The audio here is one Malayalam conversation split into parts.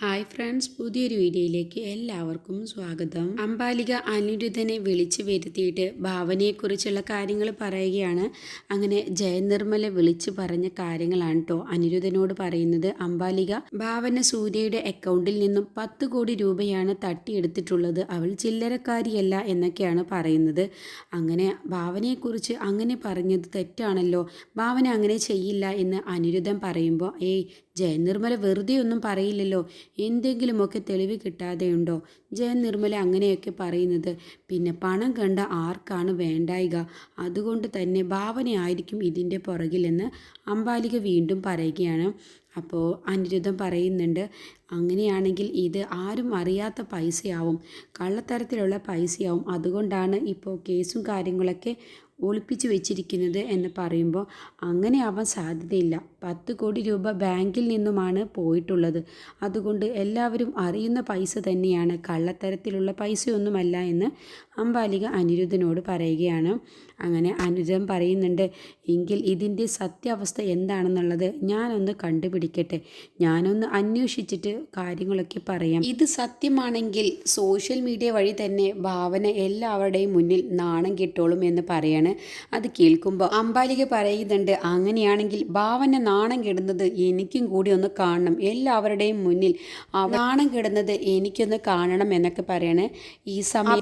ഹായ് ഫ്രണ്ട്സ് പുതിയൊരു വീഡിയോയിലേക്ക് എല്ലാവർക്കും സ്വാഗതം. അമ്പാലിക അനിരുദ്ധനെ വിളിച്ചു വരുത്തിയിട്ട് ഭാവനയെക്കുറിച്ചുള്ള കാര്യങ്ങൾ പറയുകയാണ്. അങ്ങനെ ജയനിർമ്മല വിളിച്ചു പറഞ്ഞ കാര്യങ്ങളാണ് കേട്ടോ അനിരുദ്ധനോട് പറയുന്നത്. അമ്പാലിക ഭാവന സൂര്യയുടെ അക്കൗണ്ടിൽ നിന്നും പത്ത് കോടി രൂപയാണ് തട്ടിയെടുത്തിട്ടുള്ളത്. അവൾ ചില്ലറക്കാരിയല്ല എന്നൊക്കെയാണ് പറയുന്നത്. അങ്ങനെ ഭാവനയെക്കുറിച്ച് അങ്ങനെ പറഞ്ഞത് തെറ്റാണല്ലോ. ഭാവന അങ്ങനെ ചെയ്യില്ല എന്ന് അനിരുദ്ധൻ പറയുമ്പോൾ ഏയ് ജയനിർമ്മല വെറുതെ ഒന്നും പറയില്ലല്ലോ. എന്തെങ്കിലുമൊക്കെ തെളിവ് കിട്ടാതെയുണ്ടോ? ജയനിർമ്മല അങ്ങനെയൊക്കെ പറയുന്നത്. പിന്നെ പണം കണ്ട ആർക്കാണ് വേണ്ടായിക? അതുകൊണ്ട് തന്നെ ഭാവനയായിരിക്കും ഇതിന്റെ പുറകിലെന്ന് അമ്പാലിക വീണ്ടും പറയുകയാണ്. അപ്പോൾ അനിരുദ്ധം പറയുന്നുണ്ട് അങ്ങനെയാണെങ്കിൽ ഇത് ആരും അറിയാത്ത പൈസയാവും. കള്ളത്തരത്തിലുള്ള പൈസയാവും. അതുകൊണ്ടാണ് ഇപ്പോൾ കേസും കാര്യങ്ങളൊക്കെ ഒളിപ്പിച്ച് വെച്ചിരിക്കുന്നത് എന്ന് പറയുമ്പോൾ അങ്ങനെ ആവാൻ സാധ്യതയില്ല. പത്ത് കോടി രൂപ ബാങ്കിൽ നിന്നുമാണ് പോയിട്ടുള്ളത്. അതുകൊണ്ട് എല്ലാവരും അറിയുന്ന പൈസ തന്നെയാണ്. കള്ളത്തരത്തിലുള്ള പൈസയൊന്നുമല്ല എന്ന് അംബാലിക അനിരുദ്ധനോട് പറയുകയാണ്. അങ്ങനെ അനിരുദ്ധൻ പറയുന്നുണ്ട് എങ്കിൽ ഇതിന്റെ സത്യാവസ്ഥ എന്താണെന്നുള്ളത് ഞാനൊന്ന് കണ്ടുപിടിക്കട്ടെ. ഞാനൊന്ന് അന്വേഷിച്ചിട്ട് കാര്യങ്ങളൊക്കെ പറയാം. ഇത് സത്യമാണെങ്കിൽ സോഷ്യൽ മീഡിയ വഴി തന്നെ ഭാവന എല്ലാവരുടെയും മുന്നിൽ നാണം കിട്ടോളും എന്ന് പറയാണ് അത് കേൾക്കുമ്പോൾ അമ്പാലിക പറയുന്നുണ്ട് അങ്ങനെയാണെങ്കിൽ ഭാവന നാണം കെടുന്നത് എനിക്കും കൂടി ഒന്ന് കാണണം. എല്ലാവരുടെയും മുന്നിൽ നാണം കെടുന്നത് എനിക്കൊന്ന് കാണണം എന്നൊക്കെ പറയണ്. ഈ സമയം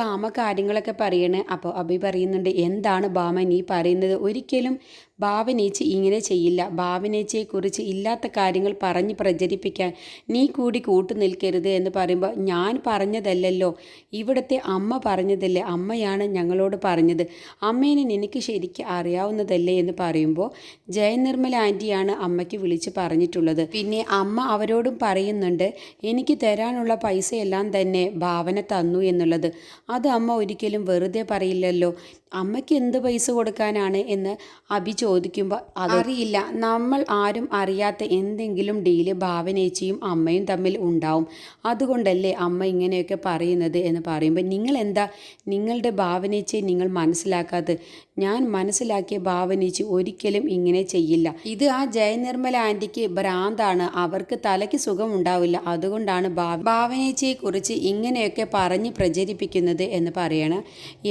ഭാമ കാര്യങ്ങളൊക്കെ പറയണ്. അപ്പോൾ അബി പറയുന്നുണ്ട് എന്താണ് ഭാമ നീ പറയുന്നത്? ഒരിക്കലും ഭാവനേച്ചി ഇങ്ങനെ ചെയ്യില്ല. ഭാവനേച്ചിയെക്കുറിച്ച് ഇല്ലാത്ത കാര്യങ്ങൾ പറഞ്ഞ് പ്രചരിപ്പിക്കാൻ നീ കൂടി കൂട്ടു നിൽക്കരുത് എന്ന് പറയുമ്പോൾ ഞാൻ പറഞ്ഞതല്ലല്ലോ. ഇവിടുത്തെ അമ്മ പറഞ്ഞതല്ലേ? അമ്മയാണ് ഞങ്ങളോട് പറഞ്ഞത്. അമ്മേനെ നിനക്ക് ശരിക്കും അറിയാവുന്നതല്ലേ എന്ന് പറയുമ്പോൾ ജയനിർമ്മല ആന്റിയാണ് അമ്മയ്ക്ക് വിളിച്ച് പറഞ്ഞിട്ടുള്ളത്. പിന്നെ അമ്മ അവരോടും പറയുന്നുണ്ട് എനിക്ക് തരാനുള്ള പൈസയെല്ലാം തന്നെ ഭാവന തന്നു എന്നുള്ളത്. അത് അമ്മ ഒരിക്കലും വെറുതെ പറയില്ലല്ലോ. അമ്മയ്ക്ക് എന്ത് പൈസ കൊടുക്കാനാണ്? എന്ന് അഭി ചോദിക്കുമ്പോൾ അറിയില്ല. നമ്മൾ ആരും അറിയാത്ത എന്തെങ്കിലും ഡീൽ ഭാവനേച്ചിയും അമ്മയും തമ്മിൽ ഉണ്ടാവും. അതുകൊണ്ടല്ലേ അമ്മ ഇങ്ങനെയൊക്കെ പറയുന്നത് എന്ന് പറയുമ്പോൾ നിങ്ങൾ എന്താ നിങ്ങളുടെ ഭാവനേച്ചയെ നിങ്ങൾ മനസ്സിലാക്കാത്തത്? ഞാൻ മനസ്സിലാക്കിയ ഭാവനേച്ചി ഒരിക്കലും ഇങ്ങനെ ചെയ്യില്ല. ഇത് ആ ജയനിർമ്മല ആന്റിക്ക് ഭ്രാന്താണ്. അവർക്ക് തലയ്ക്ക് സുഖം ഉണ്ടാവില്ല. അതുകൊണ്ടാണ് ഭാവനേച്ചിയെക്കുറിച്ച് ഇങ്ങനെയൊക്കെ പറഞ്ഞ് പ്രചരിപ്പിക്കുന്നത് എന്ന് പറയണം.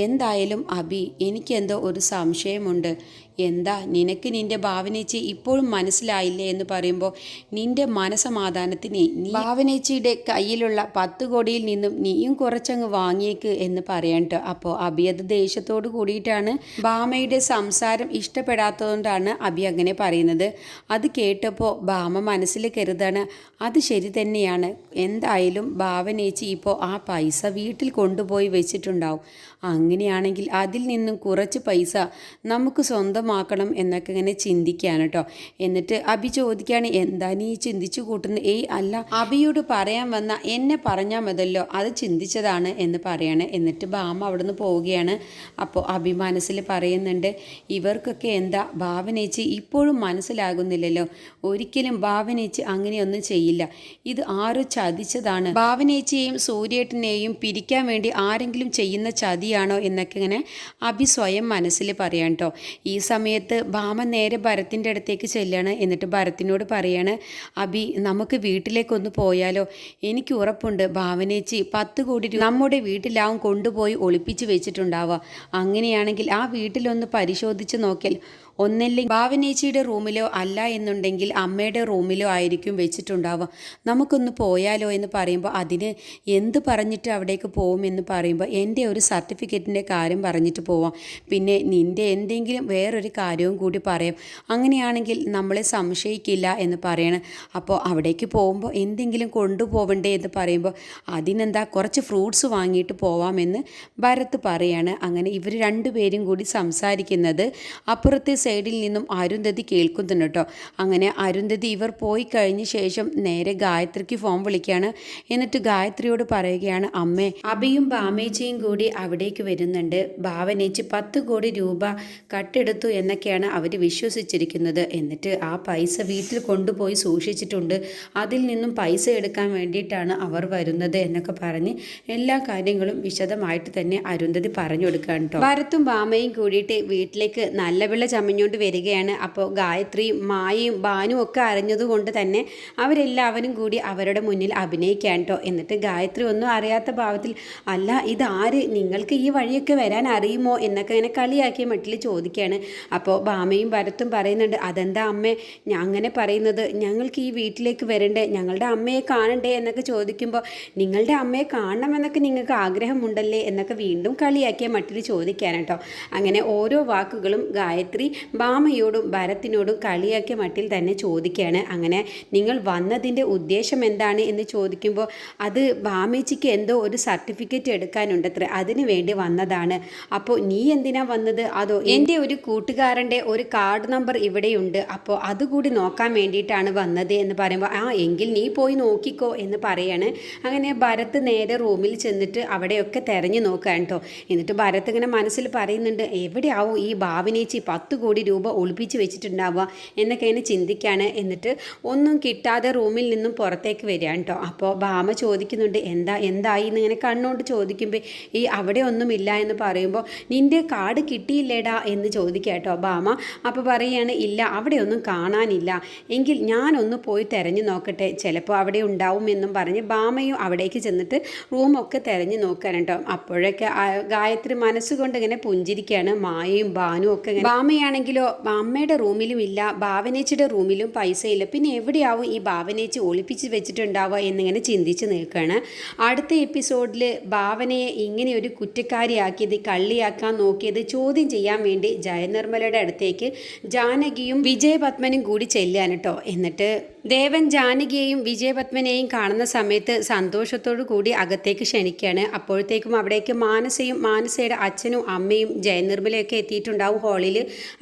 എന്തായാലും അഭി എനിക്കെന്തോ ഒരു സംശയമുണ്ട്. എന്താ? നിനക്ക് നിന്റെ ഭാവനേച്ചി ഇപ്പോഴും മനസ്സിലായില്ലേ എന്ന് പറയുമ്പോൾ നിന്റെ മനസമാധാനത്തിന് നീ ഭാവനേച്ചിയുടെ കയ്യിലുള്ള പത്ത് കോടിയിൽ നിന്നും നീയും കുറച്ചങ്ങ് വാങ്ങിയേക്ക് എന്ന് പറയണ്ടോ അപ്പോൾ അഭിയത് ദേഷ്യത്തോട് കൂടിയിട്ടാണ് ഭാമയുടെ സംസാരം ഇഷ്ടപ്പെടാത്തതുകൊണ്ടാണ് അബി അങ്ങനെ പറയുന്നത്. അത് കേട്ടപ്പോൾ ഭാമ മനസ്സിൽ കരുതാണ് അത് ശരി തന്നെയാണ്. എന്തായാലും ഭാവനേച്ചി ഇപ്പോൾ ആ പൈസ വീട്ടിൽ കൊണ്ടുപോയി വെച്ചിട്ടുണ്ടാവും. അങ്ങനെയാണെങ്കിൽ അതിൽ നിന്നും കുറച്ച് പൈസ നമുക്ക് സ്വന്തമാക്കണം എന്നൊക്കെ ഇങ്ങനെ ചിന്തിക്കുകയാണ് കേട്ടോ. എന്നിട്ട് അബി ചോദിക്കുകയാണ് എന്താ നീ ചിന്തിച്ചു കൂട്ടുന്നത് ഏയ് അല്ല. അബിയോട് പറയാൻ വന്ന എന്നെ പറഞ്ഞാൽ മതല്ലോ അത് ചിന്തിച്ചതാണ് എന്ന് പറയാണ്. എന്നിട്ട് ബാമ അവിടുന്ന് പോവുകയാണ്. അപ്പോൾ അബി മനസ്സിൽ പറയുന്നുണ്ട് ഇവർക്കൊക്കെ എന്താ? ഭാവനേച്ചി ഇപ്പോഴും മനസ്സിലാകുന്നില്ലല്ലോ. ഒരിക്കലും ഭാവനേച്ചി അങ്ങനെയൊന്നും ചെയ്യില്ല. ഇത് ആരോ ചതിച്ചതാണ്. ഭാവനേച്ചിയെയും സൂര്യേട്ടനെയും പിരിക്കാൻ വേണ്ടി ആരെങ്കിലും ചെയ്യുന്ന ചതിയാണോ? എന്നൊക്കെ ഇങ്ങനെ അഭി സ്വയം മനസ്സിൽ പറയാം കേട്ടോ. ഈ സമയത്ത് ഭാമ നേരെ ഭരത്തിന്റെ അടുത്തേക്ക് ചെല്ലാണ്. എന്നിട്ട് ഭരത്തിനോട് പറയാണ് അഭി നമുക്ക് വീട്ടിലേക്കൊന്ന് പോയാലോ? എനിക്ക് ഉറപ്പുണ്ട്. ഭാവനേച്ചി പത്ത് കോടി രൂപ നമ്മുടെ വീട്ടിലാവും കൊണ്ടുപോയി ഒളിപ്പിച്ച് വെച്ചിട്ടുണ്ടാവുക. അങ്ങനെയാണെങ്കിൽ ആ വീട്ടിലൊന്ന് പരിശോധിച്ച് നോക്കിയാൽ ഒന്നല്ലെങ്കിൽ ഭാവനേച്ചിയുടെ റൂമിലോ അല്ല എന്നുണ്ടെങ്കിൽ അമ്മയുടെ റൂമിലോ ആയിരിക്കും വെച്ചിട്ടുണ്ടാവുക. നമുക്കൊന്ന് പോയാലോ എന്ന് പറയുമ്പോൾ അതിന് എന്ത് പറഞ്ഞിട്ട് അവിടേക്ക് പോകുമെന്ന് പറയുമ്പോൾ എന്റെ ഒരു സർട്ടിഫിക്കറ്റിന്റെ കാര്യം പറഞ്ഞിട്ട് പോവാം. പിന്നെ നിന്റെ എന്തെങ്കിലും വേറൊരു കാര്യവും കൂടി പറയാം. അങ്ങനെയാണെങ്കിൽ നമ്മളെ സംശയിക്കില്ല എന്ന് പറയണം. അപ്പോൾ അവിടേക്ക് പോകുമ്പോൾ എന്തെങ്കിലും കൊണ്ടുപോവണ്ടേ എന്ന് പറയുമ്പോൾ അതിനെന്താ കുറച്ച് ഫ്രൂട്ട്സ് വാങ്ങിയിട്ട് പോവാമെന്ന് ഭരത് പറയാണ്. അങ്ങനെ ഇവർ രണ്ടുപേരും കൂടി സംസാരിക്കുന്നത് അപ്പുറത്തെ സൈഡിൽ നിന്നും അരുന്ധതി കേൾക്കുന്നുണ്ട് കേട്ടോ. അങ്ങനെ അരുന്ധതി ഇവർ പോയി കഴിഞ്ഞ ശേഷം നേരെ ഗായത്രിക്ക് ഫോൺ വിളിക്കുകയാണ്. എന്നിട്ട് ഗായത്രിയോട് പറയുകയാണ് അമ്മേ അബിയും ബാമേച്ചിയും കൂടി അവിടേക്ക് വരുന്നുണ്ട്. ഭാവനേച്ചി പത്ത് കോടി രൂപ കട്ടെടുത്തു എന്നൊക്കെയാണ് അവർ വിശ്വസിച്ചിരിക്കുന്നത്. എന്നിട്ട് ആ പൈസ വീട്ടിൽ കൊണ്ടുപോയി സൂക്ഷിച്ചിട്ടുണ്ട്. അതിൽ നിന്നും പൈസ എടുക്കാൻ വേണ്ടിയിട്ടാണ് അവർ വരുന്നത് എന്നൊക്കെ പറഞ്ഞ് എല്ലാ കാര്യങ്ങളും വിശദമായിട്ട് തന്നെ അരുന്ധതി പറഞ്ഞു കൊടുക്കാൻ കേട്ടോ. ഭരത്തും ബാമയും കൂടിയിട്ട് വീട്ടിലേക്ക് നല്ല വെള്ള ചമഞ്ഞ കഴിഞ്ഞുകൊണ്ട് വരികയാണ്. അപ്പോൾ ഗായത്രിയും മായയും ബാനും ഒക്കെ അറിഞ്ഞതുകൊണ്ട് തന്നെ അവരെല്ലാവരും കൂടി അവരുടെ മുന്നിൽ അഭിനയിക്കാൻ കേട്ടോ എന്നിട്ട് ഗായത്രി ഒന്നും അറിയാത്ത ഭാവത്തിൽ അല്ല ഇതാര്? നിങ്ങൾക്ക് ഈ വഴിയൊക്കെ വരാൻ അറിയുമോ? എന്നൊക്കെ ഇങ്ങനെ കളിയാക്കിയ മട്ടിൽ ചോദിക്കുകയാണ്. അപ്പോൾ ബാമയും ഭരത്തും പറയുന്നുണ്ട് അതെന്താ അമ്മേ? ഞാൻ അങ്ങനെ പറയുന്നത് ഞങ്ങൾക്ക് ഈ വീട്ടിലേക്ക് വരണ്ടേ? ഞങ്ങളുടെ അമ്മയെ കാണണ്ടേ? എന്നൊക്കെ ചോദിക്കുമ്പോൾ നിങ്ങളുടെ അമ്മയെ കാണണമെന്നൊക്കെ നിങ്ങൾക്ക് ആഗ്രഹമുണ്ടല്ലേ? എന്നൊക്കെ വീണ്ടും കളിയാക്കിയ മട്ടിൽ ചോദിക്കാൻ കേട്ടോ അങ്ങനെ ഓരോ വാക്കുകളും ഗായത്രി ബാമയോടും ഭരത്തിനോടും കളിയാക്കിയ മട്ടിൽ തന്നെ ചോദിക്കുകയാണ്. അങ്ങനെ നിങ്ങൾ വന്നതിന്റെ ഉദ്ദേശം എന്താണ് എന്ന് ചോദിക്കുമ്പോൾ അത് ഭാമേച്ചിക്ക് എന്തോ ഒരു സർട്ടിഫിക്കറ്റ് എടുക്കാനുണ്ടത്രേ അതിന് വേണ്ടി വന്നതാണ്. അപ്പോൾ നീ എന്തിനാ വന്നത്? അതോ എന്റെ ഒരു കൂട്ടുകാരന്റെ ഒരു കാർഡ് നമ്പർ ഇവിടെയുണ്ട്. അപ്പോൾ അതുകൂടി നോക്കാൻ വേണ്ടിയിട്ടാണ് വന്നത് എന്ന് പറയുമ്പോൾ ആ എങ്കിൽ നീ പോയി നോക്കിക്കോ എന്ന് പറയാണ്. അങ്ങനെ ഭരത് നേരെ റൂമിൽ ചെന്നിട്ട് അവിടെയൊക്കെ തിരഞ്ഞു നോക്കാൻ കേട്ടോ എന്നിട്ട് ഭരത് ഇങ്ങനെ മനസ്സിൽ പറയുന്നുണ്ട് എവിടെയാവും ഈ ഭാവനേച്ചി പത്ത് കോടി രൂപ ഒളിപ്പിച്ച് വെച്ചിട്ടുണ്ടാവുക എന്നൊക്കെ ഇങ്ങനെ ചിന്തിക്കുകയാണ് എന്നിട്ട് ഒന്നും കിട്ടാതെ റൂമിൽ നിന്നും പുറത്തേക്ക് വരിക കേട്ടോ. അപ്പോൾ ഭാമ ചോദിക്കുന്നുണ്ട് എന്താ എന്തായി? എന്നിങ്ങനെ കണ്ണുകൊണ്ട് ചോദിക്കുമ്പോൾ ഈ അവിടെ ഒന്നുമില്ല എന്ന് പറയുമ്പോൾ നിന്റെ കാർഡ് കിട്ടിയില്ലേടാ? എന്ന് ചോദിക്കുക കേട്ടോ ഭാമ അപ്പോൾ പറയുകയാണ് ഇല്ല അവിടെ ഒന്നും കാണാനില്ല. എങ്കിൽ ഞാനൊന്ന് പോയി തിരഞ്ഞു നോക്കട്ടെ. ചിലപ്പോൾ അവിടെ ഉണ്ടാവും എന്നും പറഞ്ഞ് ഭാമയും അവിടേക്ക് ചെന്നിട്ട് റൂമൊക്കെ തിരഞ്ഞു നോക്കാൻ കേട്ടോ. അപ്പോഴൊക്കെ ഗായത്രി മനസ്സുകൊണ്ട് ഇങ്ങനെ പുഞ്ചിരിക്കുകയാണ് മായയും ഭാനും ഒക്കെ ഭാമയാണെങ്കിലോ അമ്മയുടെ റൂമിലും ഇല്ല ഭാവനേച്ചിയുടെ റൂമിലും പൈസ ഇല്ല പിന്നെ എവിടെയാവും ഈ ഭാവനേച്ചി ഒളിപ്പിച്ച് വെച്ചിട്ടുണ്ടാവുക എന്നിങ്ങനെ ചിന്തിച്ച് നിൽക്കുകയാണ് അടുത്ത എപ്പിസോഡിൽ ഭാവനയെ ഇങ്ങനെ ഒരു കുറ്റക്കാരിയാക്കിയത് കള്ളിയാക്കാൻ നോക്കിയത് ചോദ്യം ചെയ്യാൻ വേണ്ടി ജയനിർമ്മലയുടെ അടുത്തേക്ക് ജാനകിയും വിജയപത്മനും കൂടി ചെല്ലുകയാണ് കേട്ടോ. എന്നിട്ട് ദേവൻ ജാനകിയെയും വിജയപത്മനെയും കാണുന്ന സമയത്ത് സന്തോഷത്തോടു കൂടി അകത്തേക്ക് ക്ഷണിക്കുകയാണ്. അപ്പോഴത്തേക്കും അവിടേക്ക് മാനസയും മാനസയുടെ അച്ഛനും അമ്മയും ജയനിർമ്മലയൊക്കെ എത്തിയിട്ടുണ്ടാവും ഹാളിൽ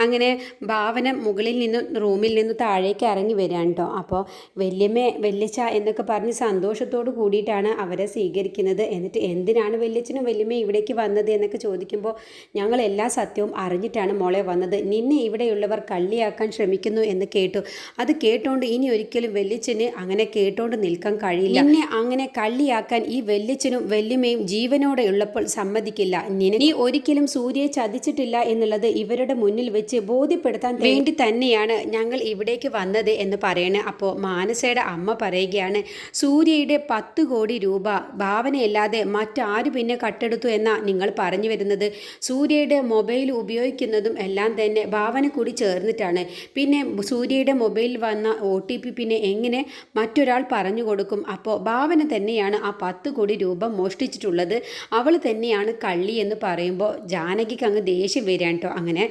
അങ്ങനെ ഭാവന മുകളിൽ നിന്ന് റൂമിൽ നിന്ന് താഴേക്ക് ഇറങ്ങി വരികയാണ് കേട്ടോ അപ്പോൾ വല്യമ്മ വല്യച്ച എന്നൊക്കെ പറഞ്ഞ് സന്തോഷത്തോട് കൂടിയിട്ടാണ് അവരെ സ്വീകരിക്കുന്നത്. എന്നിട്ട് എന്തിനാണ് വല്യച്ഛനും വല്യമ്മയും ഇവിടേക്ക് വന്നത് എന്നൊക്കെ ചോദിക്കുമ്പോൾ ഞങ്ങൾ എല്ലാ സത്യവും അറിഞ്ഞിട്ടാണ് മോളെ വന്നത്. നിന്നെ ഇവിടെയുള്ളവർ കള്ളിയാക്കാൻ ശ്രമിക്കുന്നു എന്ന് കേട്ടു. അത് കേട്ടോണ്ട് ഇനി ഒരിക്കലും വല്യച്ഛന് അങ്ങനെ കേട്ടോണ്ട് നിൽക്കാൻ കഴിയില്ല. നിന്നെ അങ്ങനെ കള്ളിയാക്കാൻ ഈ വല്യച്ഛനും വല്യമ്മയും ജീവനോടെയുള്ളപ്പോൾ സമ്മതിക്കില്ല. നീ ഒരിക്കലും സൂര്യയെ ചതിച്ചിട്ടില്ല എന്നുള്ളത് ഇവരുടെ മുന്നിൽ വെച്ച് ബോധ്യപ്പെടുത്താൻ വേണ്ടി തന്നെയാണ് ഞങ്ങൾ ഇവിടേക്ക് വന്നത് എന്ന് പറയണേ. അപ്പോൾ മാനസയുടെ അമ്മ പറയുകയാണ് സൂര്യയുടെ പത്ത് കോടി രൂപ ഭാവനയല്ലാതെ മറ്റാര് പിന്നെ കട്ടെടുത്തു എന്നാണ് നിങ്ങൾ പറഞ്ഞു വരുന്നത്. സൂര്യയുടെ മൊബൈൽ ഉപയോഗിക്കുന്നതും എല്ലാം തന്നെ ഭാവന കൂടി ചേർന്നിട്ടാണ്. പിന്നെ സൂര്യയുടെ മൊബൈലിൽ വന്ന ഒ ടി പി പിന്നെ എങ്ങനെ മറ്റൊരാൾ പറഞ്ഞു കൊടുക്കും? അപ്പോൾ ഭാവന തന്നെയാണ് ആ പത്ത് കോടി രൂപ മോഷ്ടിച്ചിട്ടുള്ളത്. അവൾ തന്നെയാണ് കള്ളി എന്ന് പറയുമ്പോൾ ജാനകിക്ക് അങ്ങ് ദേഷ്യം വരാൻ കേട്ടോ അങ്ങനെ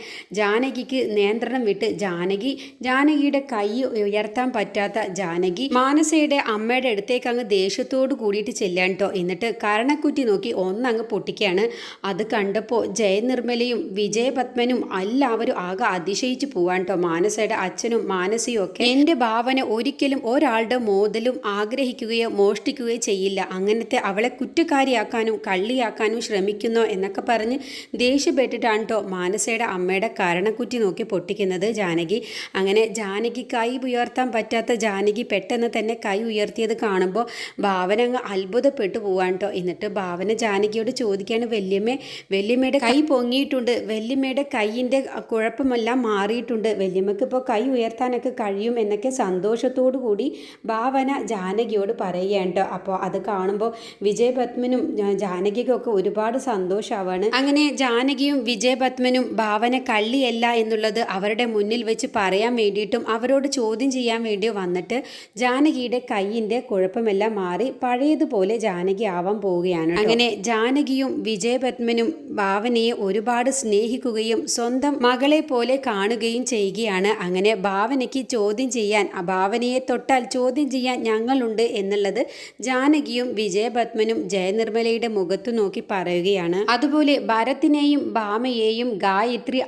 ജാനകിക്ക് നിയന്ത്രണം വിട്ട് ജാനകി ജാനകിയുടെ കൈ ഉയർത്താൻ പറ്റാത്ത ജാനകി മാനസയുടെ അമ്മയുടെ അടുത്തേക്ക് അങ്ങ് ദേഷ്യത്തോട് കൂടിയിട്ട് ചെല്ലാൻ കേട്ടോ എന്നിട്ട് കരണക്കുറ്റി നോക്കി ഒന്നങ്ങ് പൊട്ടിക്കുകയാണ് അത് കണ്ടപ്പോൾ ജയനിർമ്മലയും വിജയപത്മനും എല്ലാവരും ആകെ അതിശയിച്ചു പോവാൻ കേട്ടോ മാനസയുടെ അച്ഛനും മാനസയും ഒക്കെ എന്റെ ഭാവന ഒരിക്കലും ഒരാളുടെ മോതലും ആഗ്രഹിക്കുകയോ മോഷ്ടിക്കുകയോ ചെയ്യില്ല. അങ്ങനത്തെ അവളെ കുറ്റക്കാരിയാക്കാനും കള്ളിയാക്കാനും ശ്രമിക്കുന്നോ എന്നൊക്കെ പറഞ്ഞ് ദേഷ്യപ്പെട്ടിട്ടാണ് കേട്ടോ മാനസയുടെ അമ്മയുടെ കരണക്കുറ്റി നോക്കി പൊട്ടിക്കുന്നത് ജാനകി. അങ്ങനെ ജാനകി കൈ ഉയർത്താൻ പറ്റാത്ത ജാനകി പെട്ടെന്ന് തന്നെ കൈ ഉയർത്തിയത് കാണുമ്പോൾ ഭാവന അങ്ങ് അത്ഭുതപ്പെട്ടു പോവാൻ കേട്ടോ. എന്നിട്ട് ഭാവന ജാനകിയോട് ചോദിക്കുകയാണ് വല്യമ്മ വല്യമ്മയുടെ കൈ പൊങ്ങിയിട്ടുണ്ട്. വല്യമ്മയുടെ കൈയിന്റെ കുഴപ്പമെല്ലാം മാറിയിട്ടുണ്ട്. വല്യമ്മക്ക് ഇപ്പോൾ കൈ ഉയർത്താനൊക്കെ കഴിയും എന്നൊക്കെ സന്തോഷത്തോടു കൂടി ഭാവന ജാനകിയോട് പറയുകയാണ് കേട്ടോ. അപ്പോൾ അത് കാണുമ്പോൾ വിജയപത്മനും ജാനകിക്കും ഒക്കെ ഒരുപാട് സന്തോഷമാവാണ് അങ്ങനെ ജാനകിയും വിജയപത്മനും ഭാവന കള്ളിയല്ല എന്നുള്ളത് അവരുടെ മുന്നിൽ വെച്ച് പറയാൻ വേണ്ടിയിട്ടും അവരോട് ചോദ്യം ചെയ്യാൻ വേണ്ടി വന്നിട്ട് ജാനകിയുടെ കൈയിന്റെ കുഴപ്പമെല്ലാം മാറി പഴയതുപോലെ ജാനകി ആവാൻ പോവുകയാണ് അങ്ങനെ ജാനകിയും വിജയപത്മനും ഭാവനയെ ഒരുപാട് സ്നേഹിക്കുകയും സ്വന്തം മകളെ പോലെ കാണുകയും ചെയ്യുകയാണ്. അങ്ങനെ ഭാവനയ്ക്ക് ചോദ്യം ചെയ്യാൻ ആ ഭാവനയെ തൊട്ടാൽ ചോദ്യം ചെയ്യാൻ ഞങ്ങളുണ്ട് എന്നുള്ളത് ജാനകിയും വിജയപത്മനും ജയനിർമ്മലയുടെ മുഖത്തു നോക്കി പറയുകയാണ്. അതുപോലെ ഭരത്തിനെയും ഭാമയെയും ഗായത്രി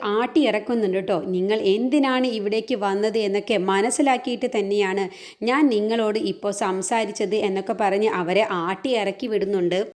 ആട്ടിയിറക്കുന്നുണ്ട് കേട്ടോ. നിങ്ങൾ എന്തിനാണ് ഇവിടേക്ക് വന്നത് എന്നൊക്കെ മനസ്സിലാക്കിയിട്ട് തന്നെയാണ് ഞാൻ നിങ്ങളോട് ഇപ്പോൾ സംസാരിച്ചത് എന്നൊക്കെ പറഞ്ഞ് അവരെ ആട്ടി ഇറക്കി വിടുന്നുണ്ട്.